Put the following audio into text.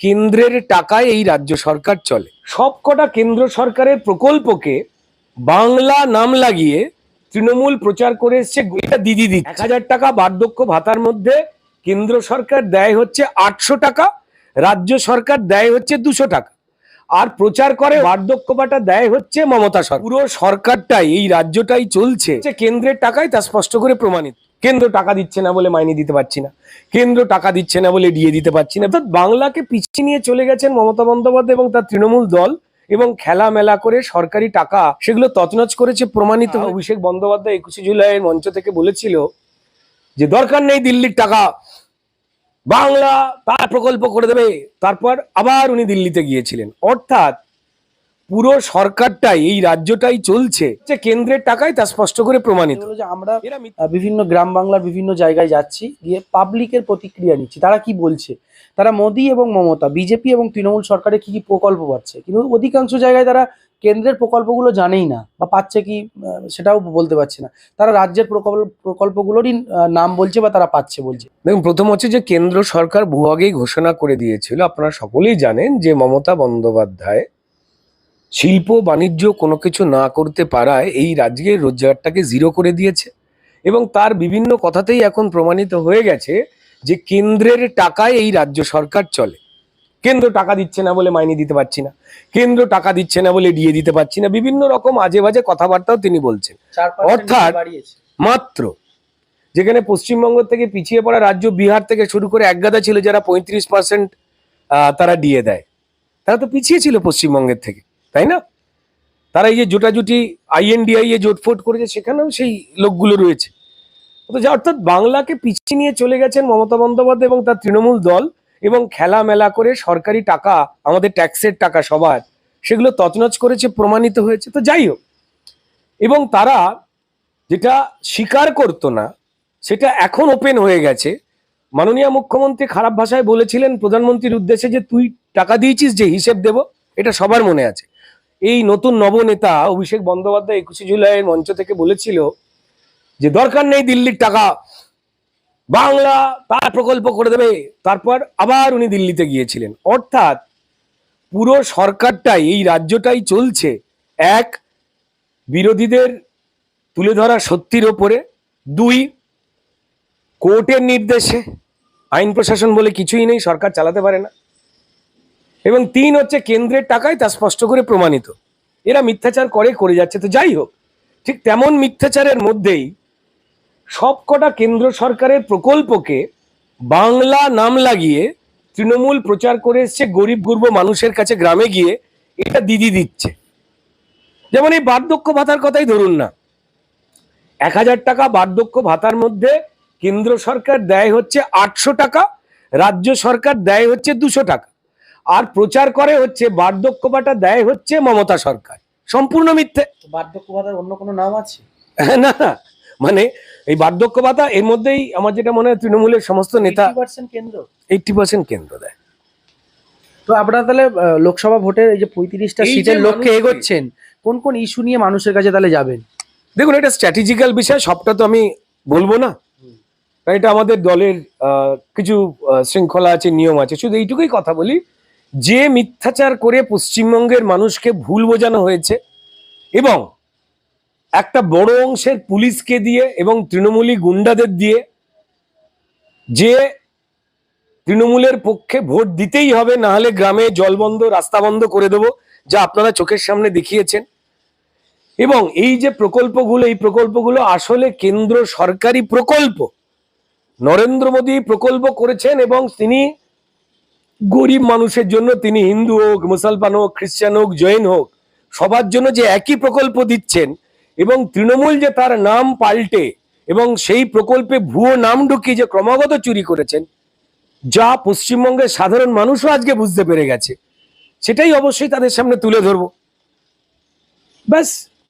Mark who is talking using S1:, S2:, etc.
S1: কেন্দ্রের টাকায় এই রাজ্য সরকার চলে। সবকটা কেন্দ্র সরকারের প্রকল্পকে বাংলা নাম লাগিয়ে তৃণমূল প্রচার করে এসছে দিদি দিদি এক হাজার টাকা বার্ধক্য ভাতার মধ্যে কেন্দ্র সরকার দেয় হচ্ছে আটশো টাকা, রাজ্য সরকার দেয় হচ্ছে দুশো টাকা। আর প্রচার করে বার্ধক্য ভাতা দেয় হচ্ছে মমতা সরকার। পুরো সরকারটাই, এই রাজ্যটাই চলছে। কেন্দ্রের টাকায় তা স্পষ্ট করে প্রমাণিত। কেন্দ্র টাকা দিচ্ছে না বলে মাইনে দিতে পারছি না। কেন্দ্র টাকা দিচ্ছে না বলে ডিএ দিতে পারছি না। অর্থাৎ বাংলাকে পিছিয়ে নিয়ে চলে গেছেন মমতা বন্দ্যোপাধ্যায় এবং তার তৃণমূল দল এবং খেলা মেলা করে সরকারি টাকা সেগুলো তছনছ করেছে প্রমাণিত অভিষেক বন্দ্যোপাধ্যায় একুশে জুলাইয়ের মঞ্চ থেকে বলেছিল যে দরকার নেই দিল্লির টাকা। বাংলা তার প্রকল্প করে দেবে। তারপর আবার উনি দিল্লিতে গিয়েছিলেন। অর্থাৎ পুরো সরকারটাই এই রাজ্যটাই চলছে। যে কেন্দ্রের টাকায় তা স্পষ্ট করে প্রমাণিত।
S2: যে আমরা বিভিন্ন গ্রাম বাংলার বিভিন্ন জায়গায় যাচ্ছি গিয়ে পাবলিকের প্রতিক্রিয়া নিচ্ছি। তারা কি বলছে? তারা মোদী এবং মমতা বিজেপি এবং তৃণমূল সরকারের কি কি প্রকল্প পাচ্ছে? কিন্তু অধিকাংশ জায়গায় তারা কেন্দ্রের প্রকল্পগুলো জানেই না বা পাচ্ছে কি সেটাও বলতে পারছে না। তারা রাজ্যের প্রকল্প প্রকল্পগুলোরই নাম বলছে বা তারা পাচ্ছে বলছে।
S1: দেখুন প্রথম হচ্ছে যে কেন্দ্র সরকার আগেই ঘোষণা করে দিয়েছিল আপনারা সকলেই জানেন যে মমতা বন্দ্যোপাধ্যায় শিল্প বাণিজ্য কোনো কিছু না করতে পারায় এই রাজ্যের রোজগারটাকে জিরো করে দিয়েছে এবং তার বিভিন্ন কথাতেই এখন প্রমাণিত হয়ে গেছে যে কেন্দ্রের টাকায় এই রাজ্য সরকার চলে। কেন্দ্র টাকা দিচ্ছে না বলে মাইনে দিতে পারছি না। কেন্দ্র টাকা দিচ্ছে না বলে ডিএ দিতে পারছি না। বিভিন্ন রকম আজে বাজে কথাবার্তাও তিনি বলছেন। অর্থাৎ- মাত্র যেখানে পশ্চিমবঙ্গ থেকে পিছিয়ে পড়া রাজ্য বিহার থেকে শুরু করে একগাদা ছিল যারা পঁয়ত্রিশ পার্সেন্ট তারা দিয়ে দেয়। তারা তো পিছিয়ে ছিল পশ্চিমবঙ্গের থেকে। তাই না? তারা এই যে জোটাজুটি আইএনডিআই এ জোটফোট করেছে, সেখানেও সেই লোকগুলো রয়েছে। যা, অর্থাৎ বাংলাকে পিছিয়ে নিয়ে চলে গেছেন মমতা বন্দ্যোপাধ্যায় এবং তার তৃণমূল দল এবং খেলা মেলা করে সরকারি টাকা, আমাদের ট্যাক্সের টাকা সবার, সেগুলো তছনছ করেছে, প্রমাণিত হয়েছে। তো যাই হোক, এবং তারা যেটা স্বীকার করতো না, সেটা এখন ওপেন হয়ে গেছে। মাননীয় মুখ্যমন্ত্রী খারাপ ভাষায় বলেছিলেন প্রধানমন্ত্রীর উদ্দেশ্যে যে, তুই টাকা দিয়েছিস যে, হিসেব দেব। এটা সবার মনে আছে। এই নতুন নবনেতা অভিষেক বন্দ্যোপাধ্যায় একুশে জুলাইয়ের মঞ্চ থেকে বলেছিল যে দরকার নেই দিল্লির টাকা। বাংলা তার প্রকল্প করে দেবে। তারপর আবার উনি দিল্লিতে গিয়েছিলেন। অর্থাৎ পুরো সরকারটাই, এই রাজ্যটাই চলছে এক বিরোধীদের তুলে ধরা সত্যির ওপরে। দুই, কোর্টের নির্দেশে আইন প্রশাসন বলে কিছুই নেই, সরকার চালাতে পারে না। এবং তিন হচ্ছে কেন্দ্রের টাকায় তা স্পষ্ট করে প্রমাণিত। এরা মিথ্যাচার করে করে যাচ্ছে। তো যাই হোক, ঠিক তেমন মিথ্যাচারের মধ্যেই সবকটা কেন্দ্র সরকারের প্রকল্পকে বাংলা নাম লাগিয়ে তৃণমূল প্রচার করে এসছে, গরিব গুরব মানুষের কাছে গ্রামে গিয়ে এটা দিদি দিচ্ছে। যেমন এই বার্ধক্য ভাতার কথাই ধরুন না। এক হাজার টাকা বার্ধক্য ভাতার মধ্যে কেন্দ্র সরকার দেয় হচ্ছে আটশো টাকা, রাজ্য সরকার দেয় হচ্ছে দুশো টাকা। আর প্রচার করে হচ্ছে বার্ধক্য ভাতা দেয় হচ্ছে মমতা সরকার। সম্পূর্ণ মিথ্যে।
S2: বার্ধক্য ভাতার অন্য কোনো নাম আছে?
S1: না না। মানে এই বার্ধক্য ভাতা এর মধ্যেই আমার যেটা মনে হয় তৃণমূলের সমস্ত নেতা
S2: পার্সেন্ট কেন্দ্র?
S1: এইটটি পার্সেন্ট কেন্দ্র দেয়।
S2: তো আপনারা তাহলে লোকসভা ভোটের এই যে পঁয়ত্রিশটা সিটের লক্ষ্যে এগোচ্ছেন কোন কোন ইস্যু নিয়ে মানুষের কাছে তাহলে যাবেন?
S1: দেখুন এটা স্ট্র্যাটেজিক্যাল বিষয় সবটা তো আমি বলব না। এটা আমাদের দলের আহ, কিছু শৃঙ্খলা আছে নিয়ম আছে শুধু এইটুকুই কথা বলি। যে মিথ্যাচার করে পশ্চিমবঙ্গের মানুষকে ভুল বোঝানো হয়েছে এবং একটা বড় অংশের পুলিশকে দিয়ে এবং তৃণমূলী গুন্ডাদের দিয়ে যে তৃণমূলের পক্ষে ভোট দিতেই হবে, না হলে গ্রামে জল বন্ধ, রাস্তা বন্ধ করে দেবো, যা আপনারা চোখের সামনে দেখিয়েছেন। এবং এই যে প্রকল্পগুলো, এই প্রকল্পগুলো আসলে কেন্দ্র সরকারি প্রকল্প। নরেন্দ্র মোদী প্রকল্প করেছেন এবং তিনি গরিব মানুষের জন্য তিনি হিন্দু হোক, মুসলমান হোক, খ্রিস্টান হোক, জৈন হোক, সবার জন্য যে একই প্রকল্প দিচ্ছেন এবং তৃণমূল যে তার নাম পাল্টে এবং সেই প্রকল্পে ভুয়ো নাম ঢুকিয়ে যে ক্রমাগত চুরি করেছেন, যা পশ্চিমবঙ্গের সাধারণ মানুষও আজকে বুঝতে পেরে গেছে। সেটাই অবশ্যই তাদের সামনে তুলে ধরবো। ব্যাস।